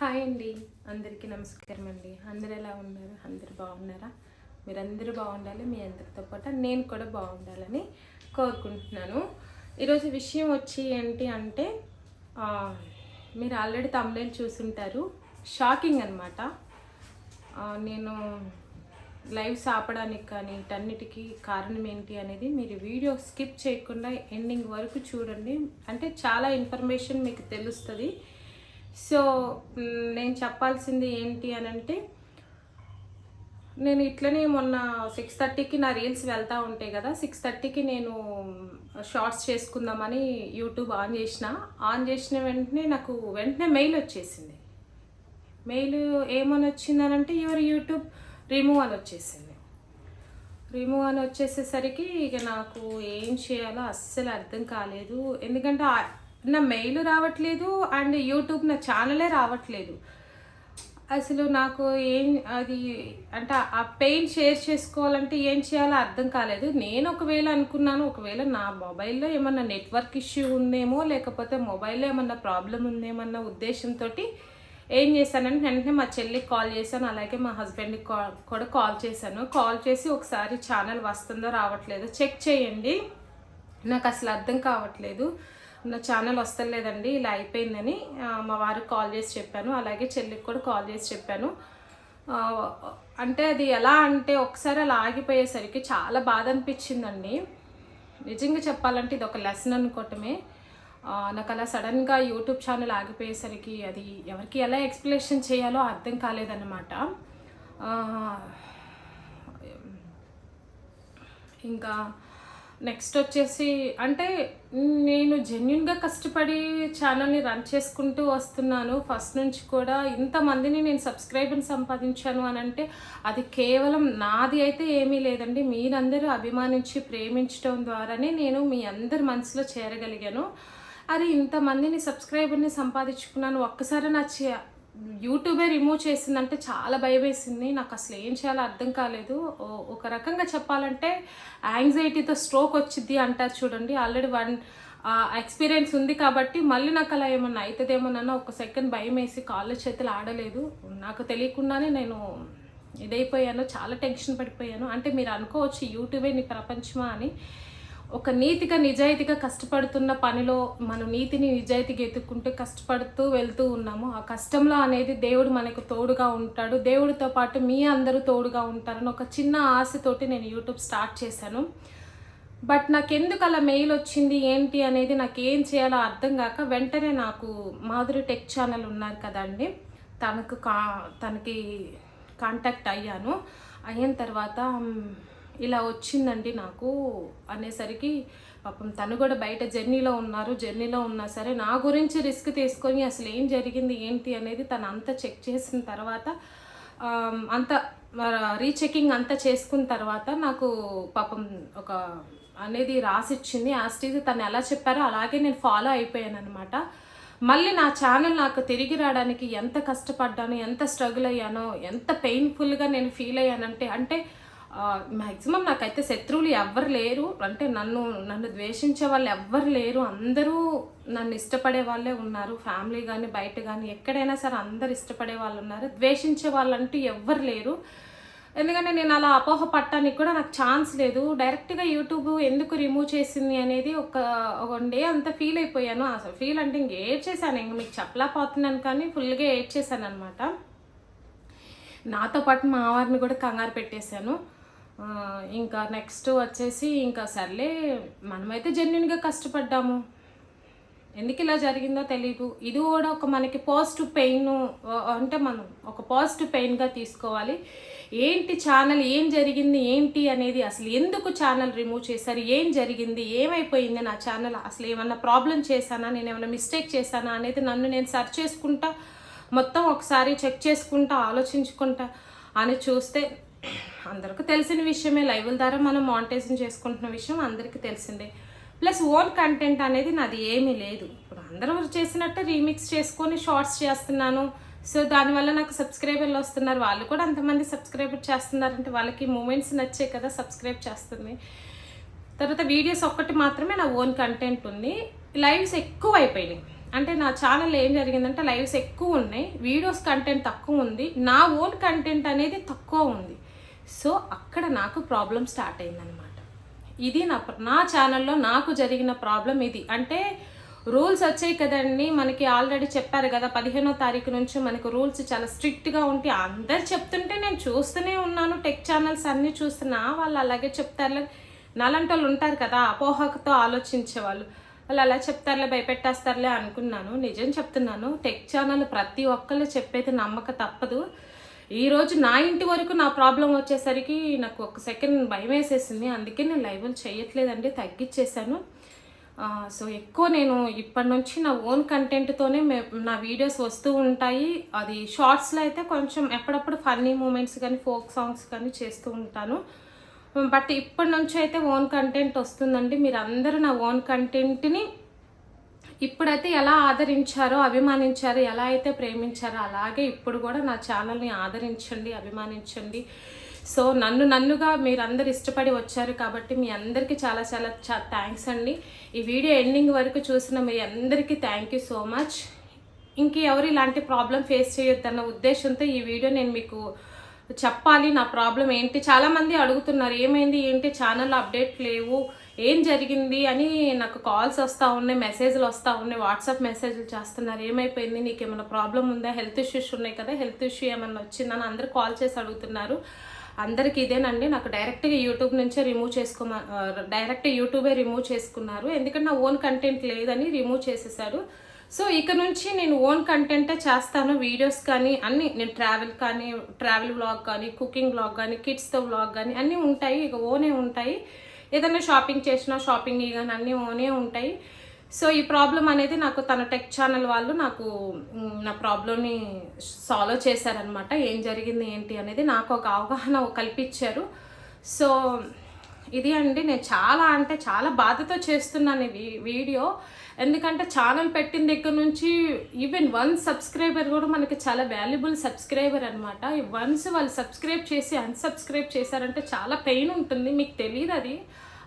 Hi అండి. అందరికీ నమస్కారం అండి. అందరు ఎలా ఉన్నారు? అందరు బాగున్నారా? మీరందరూ బాగుండాలి మీ అందరితో పాటు నేను కూడా బాగుండాలని కోరుకుంటున్నాను. ఈరోజు విషయం వచ్చి ఏంటి అంటే మీరు ఆల్రెడీ తమిళ చూసుంటారు. షాకింగ్ అనమాట నేను లైవ్స్ ఆపడానికి కానీ వీటన్నిటికీ కారణం ఏంటి అనేది మీరు వీడియో స్కిప్ చేయకుండా ఎండింగ్ వరకు చూడండి. అంటే చాలా ఇన్ఫర్మేషన్ మీకు తెలుస్తుంది. సో నేను చెప్పాల్సింది ఏంటి అని అంటే నేను ఇట్లనే మొన్న సిక్స్ థర్టీకి నా రీల్స్ వెళ్తూ ఉంటాయి కదా సిక్స్ థర్టీకి నేను షార్ట్స్ చేసుకుందామని యూట్యూబ్ ఆన్ చేసిన. ఆన్ చేసిన వెంటనే నాకు వెంటనే మెయిల్ వచ్చేసింది. మెయిల్ ఏమని వచ్చిందనంటే యువర్ యూట్యూబ్ రిమూవ్ అని వచ్చేసింది. రిమూవ్ అని వచ్చేసేసరికి ఇక నాకు ఏం చేయాలో అస్సలు అర్థం కాలేదు. ఎందుకంటే నా మెయిల్ రావట్లేదు అండ్ యూట్యూబ్ నా ఛానలే రావట్లేదు. అసలు నాకు ఏం అది అంటే ఆ పెయిన్ షేర్ చేసుకోవాలంటే ఏం చేయాలో అర్థం కాలేదు. నేను ఒకవేళ అనుకున్నాను ఒకవేళ నా మొబైల్లో ఏమన్నా నెట్వర్క్ ఇష్యూ ఉందేమో లేకపోతే మొబైల్లో ఏమన్నా ప్రాబ్లం ఉందేమన్న ఉద్దేశంతో ఏం చేశానంటే వెంటనే మా చెల్లికి కాల్ చేశాను అలాగే మా హస్బెండ్కి కాల్ కూడా కాల్ చేశాను. కాల్ చేసి ఒకసారి ఛానల్ వస్తుందో రావట్లేదో చెక్ చేయండి. నాకు అసలు అర్థం కావట్లేదు. నా ఛానల్ వస్తలేదండి ఇలా అయిపోయిందని మా వారు కాల్ చేసి చెప్పాను. అలాగే చెల్లికి కూడా కాల్ చేసి చెప్పాను. అంటే అది ఎలా అంటే ఒకసారి అలా ఆగిపోయేసరికి చాలా బాధ అనిపించిందండి. నిజంగా చెప్పాలంటే ఇది ఒక లెసన్ అనుకోవటమే. నాకు అలా సడన్గా యూట్యూబ్ ఛానల్ ఆగిపోయేసరికి అది ఎవరికి ఎలా ఎక్స్ప్లెనేషన్ చేయాలో అర్థం కాలేదన్నమాట. ఇంకా నెక్స్ట్ వచ్చేసి అంటే నేను జెన్యున్గా కష్టపడి ఛానల్ని రన్ చేసుకుంటూ వస్తున్నాను. ఫస్ట్ నుంచి కూడా ఇంతమందిని నేను సబ్స్క్రైబర్ని సంపాదించాను అని అంటే అది కేవలం నాది అయితే ఏమీ లేదండి. మీరందరూ అభిమానించి ప్రేమించడం ద్వారానే నేను మీ అందరి మనసులో చేరగలిగాను. అరే ఇంతమందిని సబ్స్క్రైబర్ని సంపాదించుకున్నాను. ఒక్కసారి నా యూట్యూబే రిమూవ్ చేసిందంటే చాలా భయం వేసింది నాకు అసలు ఏం చేయాలో అర్థం కాలేదు. ఓ- ఒక రకంగా చెప్పాలంటే యాంగ్జైటీతో స్ట్రోక్ వచ్చింది అంటారు చూడండి. ఆల్రెడీ వన్ ఎక్స్పీరియన్స్ ఉంది కాబట్టి మళ్ళీ నాకు అలా ఏమన్నా అవుతుందేమోనన్న ఒక సెకండ్ భయం వేసి కాళ్ళ చేతులు ఆడలేదు. నాకు తెలియకుండానే నేను ఇదైపోయాను. చాలా టెన్షన్ పడిపోయాను. అంటే మీరు అనుకోవచ్చు యూట్యూబే నీ ప్రపంచమా అని. ఒక నీతిగా నిజాయితీగా కష్టపడుతున్న పనిలో మనం నీతిని నిజాయితీగా ఎత్తుక్కుంటూ కష్టపడుతూ వెళ్తూ ఉన్నాము. ఆ కష్టంలో అనేది దేవుడు మనకు తోడుగా ఉంటాడు. దేవుడితో పాటు మీ అందరూ తోడుగా ఉంటారని ఒక చిన్న ఆశతోటి నేను యూట్యూబ్ స్టార్ట్ చేశాను. బట్ నాకు ఎందుకు అలా మెయిల్ వచ్చింది ఏంటి అనేది నాకు ఏం చేయాలో అర్థం కాక వెంటనే నాకు మాధురి టెక్ ఛానల్ ఉన్నారు కదండి. తనకు కా తనకి కాంటాక్ట్ అయ్యాను. అయిన తర్వాత ఇలా వచ్చిందండి నాకు అనేసరికి పాపం తను కూడా బయట జర్నీలో ఉన్నారు జర్నీలో ఉన్నా సరే నా గురించి రిస్క్ తీసుకొని అసలు ఏం జరిగింది ఏంటి అనేది తను అంతా చెక్ చేసిన తర్వాత అంత రీచెకింగ్ అంతా చేసుకున్న తర్వాత నాకు పాపం ఒక అనేది రాసిచ్చింది. ఆ స్టేజ్ తను ఎలా చెప్పారో అలాగే నేను ఫాలో అయిపోయాను అనమాట మళ్ళీ నా ఛానల్ నాకు తిరిగి రావడానికి ఎంత కష్టపడ్డాను ఎంత స్ట్రగుల్ అయ్యానో ఎంత పెయిన్ఫుల్గా నేను ఫీల్ అయ్యానంటే అంటే మ్యాక్సిమం నాకైతే శత్రువులు ఎవ్వరు లేరు. అంటే నన్ను నన్ను ద్వేషించే వాళ్ళు ఎవ్వరు లేరు. అందరూ నన్ను ఇష్టపడే వాళ్ళే ఉన్నారు. ఫ్యామిలీ కానీ బయట కానీ ఎక్కడైనా సరే అందరు ఇష్టపడే వాళ్ళు ఉన్నారు. ద్వేషించే వాళ్ళంటూ ఎవ్వరు లేరు. ఎందుకంటే నేను అలా అపోహ పట్టడానికి కూడా నాకు ఛాన్స్ లేదు. డైరెక్ట్గా యూట్యూబ్ ఎందుకు రిమూవ్ చేసింది అనేది ఒక ఒక డే అంతా ఫీల్ అయిపోయాను. అసలు ఫీల్ అంటే ఇంక ఏడ్ చేశాను. ఇంక మీకు చెప్పలేకపోతున్నాను కానీ ఫుల్గా ఏడ్ చేశాను అనమాట నాతో పాటు మా వారిని కూడా కంగారు పెట్టేశాను. ఇంకా నెక్స్ట్ వచ్చేసి ఇంకా సర్లే మనమైతే జెన్యున్గా కష్టపడ్డాము. ఎందుకు ఇలా జరిగిందో తెలియదు ఇది కూడా ఒక మనకి పాజిటివ్ పెయిన్ అంటే మనం ఒక పాజిటివ్ పెయిన్గా తీసుకోవాలి. ఏంటి ఛానల్ ఏం జరిగింది ఏంటి అనేది అసలు ఎందుకు ఛానల్ రిమూవ్ చేశారు ఏం జరిగింది ఏమైపోయింది నా ఛానల్ అసలు ఏమన్నా ప్రాబ్లం చేశానా? నేను ఏమైనా మిస్టేక్ చేశానా అనేది నన్ను నేను సర్చ్ చేసుకుంటా మొత్తం ఒకసారి చెక్ చేసుకుంటా ఆలోచించుకుంటా అని చూస్తే అందరికీ తెలిసిన విషయమే. లైవ్ల ద్వారా మనం మానిటైజేషన్ చేసుకుంటున్న విషయం అందరికీ తెలిసిందే. ప్లస్ ఓన్ కంటెంట్ అనేది నాది ఏమీ లేదు. ఇప్పుడు అందరూ చేసినట్టు రీమిక్స్ చేసుకొని షార్ట్స్ చేస్తున్నాను. సో దానివల్ల నాకు సబ్స్క్రైబర్లు వస్తున్నారు. వాళ్ళు కూడా అంతమంది సబ్స్క్రైబర్ చేస్తున్నారంటే వాళ్ళకి మూమెంట్స్ నచ్చే కదా సబ్స్క్రైబ్ చేస్తుంది. తర్వాత వీడియోస్ ఒక్కటి మాత్రమే నా ఓన్ కంటెంట్ ఉంది. లైవ్స్ ఎక్కువ అయిపోయినాయి. అంటే నా ఛానల్ ఏం జరిగిందంటే లైవ్స్ ఎక్కువ ఉన్నాయి. వీడియోస్ కంటెంట్ తక్కువ ఉంది. నా ఓన్ కంటెంట్ అనేది తక్కువ ఉంది. సో అక్కడ నాకు ప్రాబ్లం స్టార్ట్ అయిందనమాట ఇది నా నా ఛానల్లో నాకు జరిగిన ప్రాబ్లం ఇది. అంటే రూల్స్ వచ్చాయి కదండి మనకి ఆల్రెడీ చెప్పారు కదా పదిహేనో తారీఖు నుంచి మనకు రూల్స్ చాలా స్ట్రిక్ట్గా ఉంటే అందరు చెప్తుంటే నేను చూస్తూనే ఉన్నాను టెక్ ఛానల్స్ అన్నీ చూస్తున్నా వాళ్ళు అలాగే చెప్తారు నాలంటి వాళ్ళు ఉంటారు కదా అపోహకతో ఆలోచించే వాళ్ళు. వాళ్ళు అలా చెప్తారులే భయపెట్టేస్తారులే అనుకున్నాను. నిజం చెప్తున్నాను టెక్ ఛానల్ ప్రతి ఒక్కళ్ళు చెప్పేది నమ్మక తప్పదు. ఈరోజు నా ఇంటి వరకు నా ప్రాబ్లం వచ్చేసరికి నాకు ఒక సెకండ్ భయం వేసేసింది. అందుకే నేను లైవ్లు చేయట్లేదండి తగ్గించేశాను సో ఎక్కువ నేను ఇప్పటి నుంచి నా ఓన్ కంటెంట్తోనే మే నా వీడియోస్ వస్తూ ఉంటాయి. అది షార్ట్స్లో అయితే కొంచెం ఎప్పుడప్పుడు ఫన్నీ మూమెంట్స్ కానీ ఫోక్ సాంగ్స్ కానీ చేస్తూ ఉంటాను. బట్ ఇప్పటి నుంచి అయితే ఓన్ కంటెంట్ వస్తుందండి. మీరు అందరూ నా ఓన్ కంటెంట్ని ఇప్పుడైతే ఎలా ఆదరించారో అభిమానించారో ఎలా అయితే ప్రేమించారో అలాగే ఇప్పుడు కూడా నా ఛానల్ని ఆదరించండి అభిమానించండి. సో నన్ను నన్నుగా మీరందరు ఇష్టపడి వచ్చారు కాబట్టి మీ అందరికీ చాలా చాలా చా థ్యాంక్స్ అండి. ఈ వీడియో ఎండింగ్ వరకు చూసిన మీ అందరికీ థ్యాంక్ యూ సో మచ్. ఇంకెవరు ఇలాంటి ప్రాబ్లం ఫేస్ చేయొద్దన్న ఉద్దేశంతో ఈ వీడియో నేను మీకు చెప్పాలి. నా ప్రాబ్లం ఏంటి? చాలామంది అడుగుతున్నారు ఏమైంది? ఏంటి? ఛానల్ అప్డేట్ లేవు. ఏం జరిగింది అని నాకు కాల్స్ వస్తూ ఉన్నాయి మెసేజ్లు వస్తూ ఉన్నాయి వాట్సాప్ మెసేజ్లు చేస్తున్నారు. ఏమైపోయింది? నీకు ఏమైనా ప్రాబ్లం ఉందా? హెల్త్ ఇష్యూస్ ఉన్నాయి కదా హెల్త్ ఇష్యూ ఏమైనా వచ్చిందని అందరు కాల్ చేసి అడుగుతున్నారు. అందరికి ఇదేనండి నాకు డైరెక్ట్గా యూట్యూబ్ నుంచే రిమూవ్ చేసుకోమ డైరెక్ట్ యూట్యూబే రిమూవ్ చేసుకున్నారు. ఎందుకంటే నా ఓన్ కంటెంట్ లేదని రిమూవ్ చేసేసారు సో ఇక నుంచి నేను ఓన్ కంటెంటే చేస్తాను వీడియోస్ కానీ అన్ని నేను ట్రావెల్ కానీ ట్రావెల్ వ్లాగ్ కానీ కుకింగ్ వ్లాగ్ కానీ కిడ్స్తో వ్లాగ్ కానీ అన్నీ ఉంటాయి ఇక ఓనే ఉంటాయి. ఏదైనా షాపింగ్ చేసినా షాపింగ్ కానీ అన్నీ ఓనే ఉంటాయి. సో ఈ ప్రాబ్లం అనేది నాకు తన టెక్ ఛానల్ వాళ్ళు నాకు నా ప్రాబ్లమ్ని సాల్వ్ చేశారనమాట ఏం జరిగింది ఏంటి అనేది నాకు ఒక అవగాహన కల్పించారు. సో ఇది అండి. నేను చాలా అంటే చాలా బాధతో చేస్తున్నాను ఈ వీ- వీడియో. ఎందుకంటే ఛానల్ పెట్టిన దగ్గర నుంచి ఈవెన్ వన్ సబ్స్క్రైబర్ కూడా మనకి చాలా వాల్యుబుల్ సబ్స్క్రైబర్ అనమాట వన్స్ వాళ్ళు సబ్స్క్రైబ్ చేసి అన్సబ్స్క్రైబ్ చేశారంటే చాలా పెయిన్ ఉంటుంది. మీకు తెలియదు అది.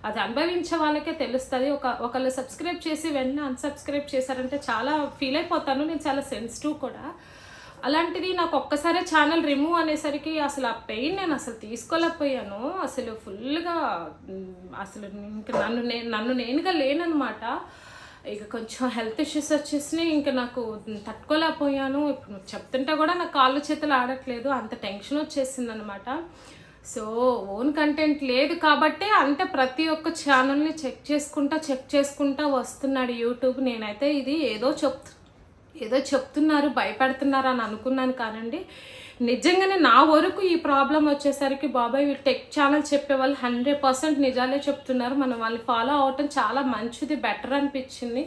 అది అనుభవించే వాళ్ళకే తెలుస్తుంది. ఒక ఒకళ్ళు సబ్స్క్రైబ్ చేసి వెంటనే అన్సబ్స్క్రైబ్ చేశారంటే చాలా ఫీల్ అయిపోతాను. నేను చాలా సెన్సిటివ్ కూడా. అలాంటిది నాకు ఒక్కసారే ఛానల్ రిమూవ్ అనేసరికి అసలు ఆ పెయిన్ నేను అసలు తీసుకోలేకపోయాను. అసలు ఫుల్గా అసలు ఇంకా నన్ను నేను నన్ను నేనుగా లేననమాట ఇక కొంచెం హెల్త్ ఇష్యూస్ వచ్చేసినాయి ఇంకా నాకు తట్టుకోలేకపోయాను. ఇప్పుడు చెప్తుంటే కూడా నా కాళ్ళు చేతులు ఆడట్లేదు అంత టెన్షన్ వచ్చేసింది అనమాట సో ఓన్ కంటెంట్ లేదు కాబట్టి అంటే ప్రతి ఒక్క ఛానల్ని చెక్ చేసుకుంటా చెక్ చేసుకుంటా వస్తున్నాడు యూట్యూబ్. నేనైతే ఇది ఏదో చెప్తు ఏదో చెప్తున్నారు భయపెడుతున్నారు అని అనుకున్నాను కానండి. నిజంగానే నా వరకు ఈ ప్రాబ్లం వచ్చేసరికి బాబాయ్ వీళ్ళు టెక్ ఛానల్ చెప్పే వాళ్ళు హండ్రెడ్ పర్సెంట్ నిజాలే చెప్తున్నారు. మనం వాళ్ళని ఫాలో అవటం చాలా మంచిది బెటర్ అనిపించింది.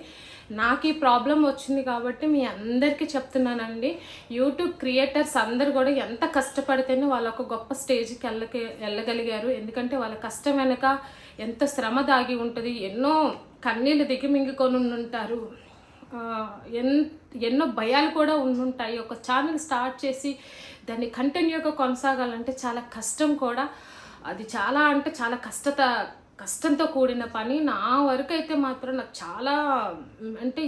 నాకు ఈ ప్రాబ్లం వచ్చింది కాబట్టి మీ అందరికీ చెప్తున్నానండి. యూట్యూబ్ క్రియేటర్స్ అందరు కూడా ఎంత కష్టపడితేనే వాళ్ళ ఒక గొప్ప స్టేజ్కి వెళ్ళక వెళ్ళగలిగారు. ఎందుకంటే వాళ్ళ కష్టం వెనక ఎంత శ్రమ దాగి ఉంటుంది. ఎన్నో కన్నీళ్ళు దిగిమింగుకొని ఉంటారు ఎన్ ఎన్నో భయాలు కూడా ఉండుంటాయి. ఒక ఛానల్ స్టార్ట్ చేసి దాన్ని కంటిన్యూగా కొనసాగాలంటే చాలా కష్టం కూడా. అది చాలా అంటే చాలా కష్టత కష్టంతో కూడిన పని. నా వరకు అయితే మాత్రం నాకు చాలా అంటే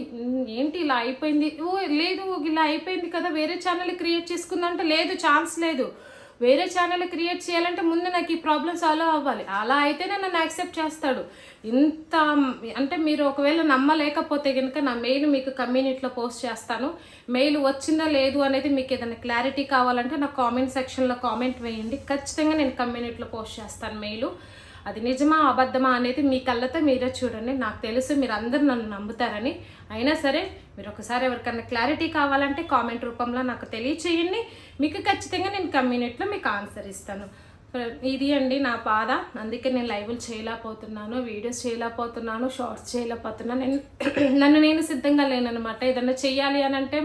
ఏంటి ఇలా అయిపోయింది? ఓ లేదు ఇలా అయిపోయింది కదా వేరే ఛానల్ క్రియేట్ చేసుకుందంటే లేదు ఛాన్స్ లేదు. వేరే ఛానల్ క్రియేట్ చేయాలంటే ముందు నాకు ఈ ప్రాబ్లం సాల్వ్ అవ్వాలి. అలా అయితేనే నన్ను యాక్సెప్ట్ చేస్తాడు. ఇంత అంటే మీరు ఒకవేళ నమ్మలేకపోతే కనుక నా మెయిల్ మీకు కమ్యూనిటీలో పోస్ట్ చేస్తాను. మెయిల్ వచ్చిందా లేదు అనేది మీకు ఏదైనా క్లారిటీ కావాలంటే నా కామెంట్ సెక్షన్లో కామెంట్ వేయండి. ఖచ్చితంగా నేను కమ్యూనిటీలో పోస్ట్ చేస్తాను మెయిల్ అది నిజమా అబద్ధమా అనేది మీ కళ్ళతో మీరే చూడండి. నాకు తెలుసు మీరు అందరు నన్ను నమ్ముతారని. అయినా సరే మీరు ఒకసారి ఎవరికైనా క్లారిటీ కావాలంటే కామెంట్ రూపంలో నాకు తెలియచేయండి. మీకు ఖచ్చితంగా నేను కమ్యూనిటీలో మీకు ఆన్సర్ ఇస్తాను. ఇది అండి నా బాధ. అందుకే నేను లైవ్లు చేయలేకపోతున్నాను వీడియోస్ చేయలేకపోతున్నాను షార్ట్స్ చేయలేకపోతున్నాను. నేను నన్ను నేను సిద్ధంగా లేననమాట ఏదైనా చెయ్యాలి అని అంటే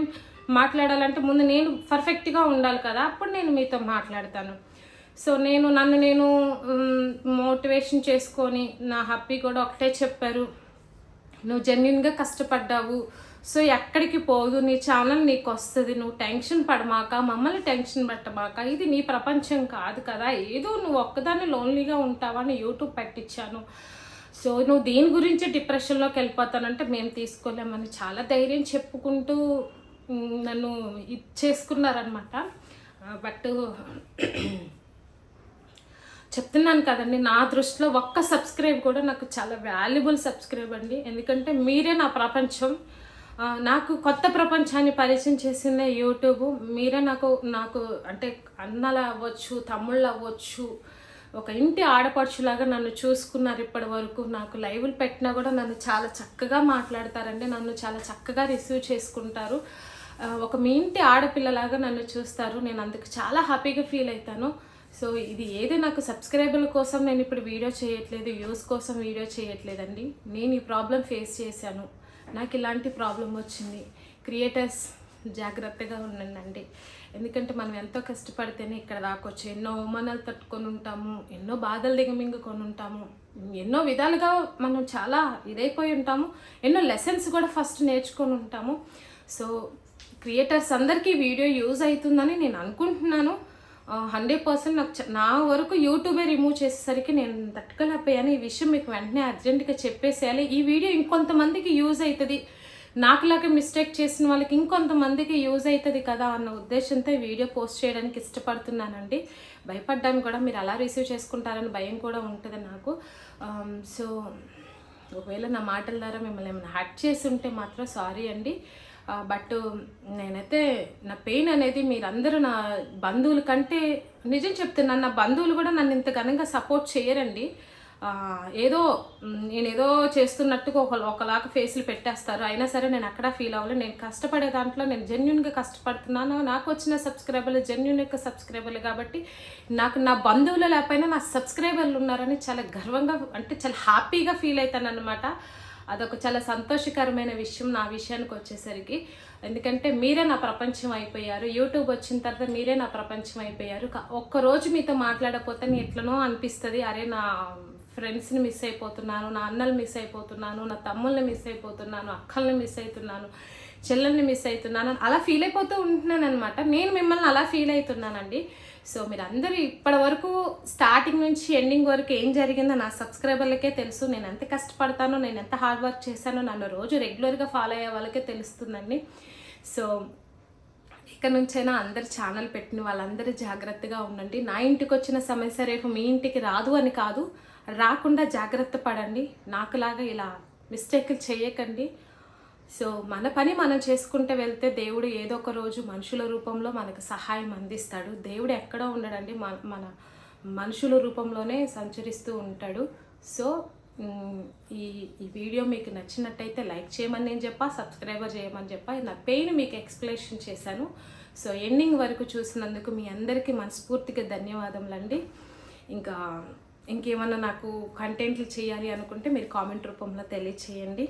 మాట్లాడాలంటే ముందు నేను పర్ఫెక్ట్గా ఉండాలి కదా. అప్పుడు నేను మీతో మాట్లాడతాను. సో నేను నన్ను నేను మోటివేషన్ చేసుకొని నా హ్యాపీ కూడా ఒకటే చెప్పారు. నువ్వు జెన్యున్గా కష్టపడ్డావు. సో ఎక్కడికి పోదు నీ ఛానల్ నీకు వస్తుంది. నువ్వు టెన్షన్ పడమాక మమ్మల్ని టెన్షన్ పెట్టమాక ఇది నీ ప్రపంచం కాదు కదా. ఏదో నువ్వు ఒక్కదాన్ని లోన్లీగా ఉంటావని యూట్యూబ్ పెట్టించాను సో నువ్వు దీని గురించి డిప్రెషన్లోకి వెళ్ళిపోతానంటే మేము తీసుకోలేమని చాలా ధైర్యం చెప్పుకుంటూ నన్ను ఇది చేసుకున్నారనమాట బట్ చెప్తున్నాను కదండి నా దృష్టిలో ఒక్క సబ్స్క్రైబ్ కూడా నాకు చాలా వాల్యుబుల్ సబ్స్క్రైబ్ అండి. ఎందుకంటే మీరే నా ప్రపంచం. నాకు కొత్త ప్రపంచాన్ని పరిచయం చేసిందే యూట్యూబ్ మీరే నాకు నాకు అంటే అన్నలు అవ్వచ్చు తమ్ముళ్ళు అవ్వచ్చు ఒక ఇంటి ఆడపడుచులాగా నన్ను చూసుకున్నారు ఇప్పటి వరకు. నాకు లైవ్లు పెట్టినా కూడా నన్ను చాలా చక్కగా మాట్లాడతారండి నన్ను చాలా చక్కగా రిసీవ్ చేసుకుంటారు. ఒక మీ ఇంటి ఆడపిల్లలాగా నన్ను చూస్తారు. నేను అందుకు చాలా హ్యాపీగా ఫీల్ అవుతాను. సో ఇది ఏది నాకు సబ్స్క్రైబర్ల కోసం నేను ఇప్పుడు వీడియో చేయట్లేదు వ్యూస్ కోసం వీడియో చేయట్లేదండి. నేను ఈ ప్రాబ్లం ఫేస్ చేశాను. నాకు ఇలాంటి ప్రాబ్లం వచ్చింది. క్రియేటర్స్ జాగ్రత్తగా ఉండండి. ఎందుకంటే మనం ఎంతో కష్టపడితేనే ఇక్కడ రాకొచ్చు ఎన్నో అవమానాలు తట్టుకొని ఉంటాము ఎన్నో బాధలు దిగమింగుకొని ఉంటాము ఎన్నో విధాలుగా మనం చాలా ఇదైపోయి ఉంటాము ఎన్నో లెసన్స్ కూడా ఫస్ట్ నేర్చుకొని ఉంటాము. సో క్రియేటర్స్ అందరికీ వీడియో యూజ్ అవుతుందని నేను అనుకుంటున్నాను. హండ్రెడ్ పర్సెంట్ నాకు నా వరకు యూట్యూబే రిమూవ్ చేసేసరికి నేను తట్టుకోలేకపోయాను. ఈ విషయం మీకు వెంటనే అర్జెంటుగా చెప్పేసేయాలి. ఈ వీడియో ఇంకొంతమందికి యూజ్ అవుతుంది నాకులాగా మిస్టేక్ చేసిన వాళ్ళకి ఇంకొంతమందికి యూజ్ అవుతుంది కదా అన్న ఉద్దేశంతో ఈ వీడియో పోస్ట్ చేయడానికి ఇష్టపడుతున్నానండి. భయపడ్డానికి కూడా. మీరు అలా రిసీవ్ చేసుకుంటారని భయం కూడా ఉంటుంది నాకు. సో ఒకవేళ నా మాటల ద్వారా మిమ్మల్ని ఏమైనా హ్యాక్ చేసి ఉంటే మాత్రం సారీ అండి. బట్ నేనైతే నా పెయిన్ అనేది మీరందరూ నా బంధువుల కంటే నిజం చెప్తున్నాను నా బంధువులు కూడా నన్ను ఇంత ఘనంగా సపోర్ట్ చేయరండి. ఏదో నేనేదో నేను ఏదో చేస్తున్నట్టుగా ఒక ఒకలాగా ఫేస్లు పెట్టేస్తారు. అయినా సరే నేను అక్కడ ఫీల్ అవ్వలేదు నేను కష్టపడే దాంట్లో నేను జెన్యున్గా కష్టపడుతున్నాను. నాకు వచ్చిన సబ్స్క్రైబర్లు జెన్యున్ యొక్క సబ్స్క్రైబర్లు కాబట్టి నాకు నా బంధువులు లేకపోయినా నా సబ్స్క్రైబర్లు ఉన్నారని చాలా గర్వంగా అంటే చాలా హ్యాపీగా ఫీల్ అవుతాను అనమాట అదొక చాలా సంతోషకరమైన విషయం నా విషయానికి వచ్చేసరికి. ఎందుకంటే మీరే నా ప్రపంచం అయిపోయారు. యూట్యూబ్ వచ్చిన తర్వాత మీరే నా ప్రపంచం అయిపోయారు. ఒక్కరోజు మీతో మాట్లాడకపోతే నేను ఎట్లనో అనిపిస్తుంది. అరే నా ఫ్రెండ్స్ని మిస్ అయిపోతున్నాను నా అన్నలు మిస్ అయిపోతున్నాను నా తమ్ముల్ని మిస్ అయిపోతున్నాను అక్కల్ని మిస్ అవుతున్నాను చెల్లెల్ని మిస్ అవుతున్నాను అలా ఫీల్ అయిపోతూ ఉంటున్నాను అనమాట నేను మిమ్మల్ని అలా ఫీల్ అవుతున్నానండి. సో మీరు అందరూ ఇప్పటి వరకు స్టార్టింగ్ నుంచి ఎండింగ్ వరకు ఏం జరిగిందో నా సబ్స్క్రైబర్లకే తెలుసు. నేను ఎంత కష్టపడతానో నేను ఎంత హార్డ్ వర్క్ చేశానో నన్ను రోజు రెగ్యులర్గా ఫాలో అయ్యే వాళ్ళకే తెలుస్తుందండి. సో ఇక్కడ నుంచైనా అందరు ఛానల్ పెట్టిన వాళ్ళందరూ జాగ్రత్తగా ఉండండి. నా ఇంటికి వచ్చిన సమస్య రేపు మీ ఇంటికి రాదు అని కాదు. రాకుండా జాగ్రత్త పడండి. నాకులాగా ఇలా మిస్టేక్లు చేయకండి. సో మన పని మనం చేసుకుంటూ వెళ్తే దేవుడు ఏదో ఒక రోజు మనుషుల రూపంలో మనకు సహాయం అందిస్తాడు. దేవుడు ఎక్కడో ఉండడండి? మన మన మనుషుల రూపంలోనే సంచరిస్తూ ఉంటాడు. సో ఈ ఈ వీడియో మీకు నచ్చినట్టయితే లైక్ చేయమని నేను చెప్పా సబ్స్క్రైబర్ చేయమని చెప్పా. నా పెయిన్ మీకు ఎక్స్ప్లెనేషన్ చేశాను. సో ఎండింగ్ వరకు చూసినందుకు మీ అందరికీ మనస్ఫూర్తిగా ధన్యవాదములండి. ఇంకా ఇంకేమన్నా నాకు కంటెంట్లు చేయాలి అనుకుంటే మీరు కామెంట్ రూపంలో తెలియచేయండి.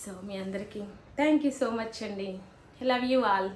సో మీ అందరికీ థ్యాంక్ యూ సో మచ్ అండి. Love you all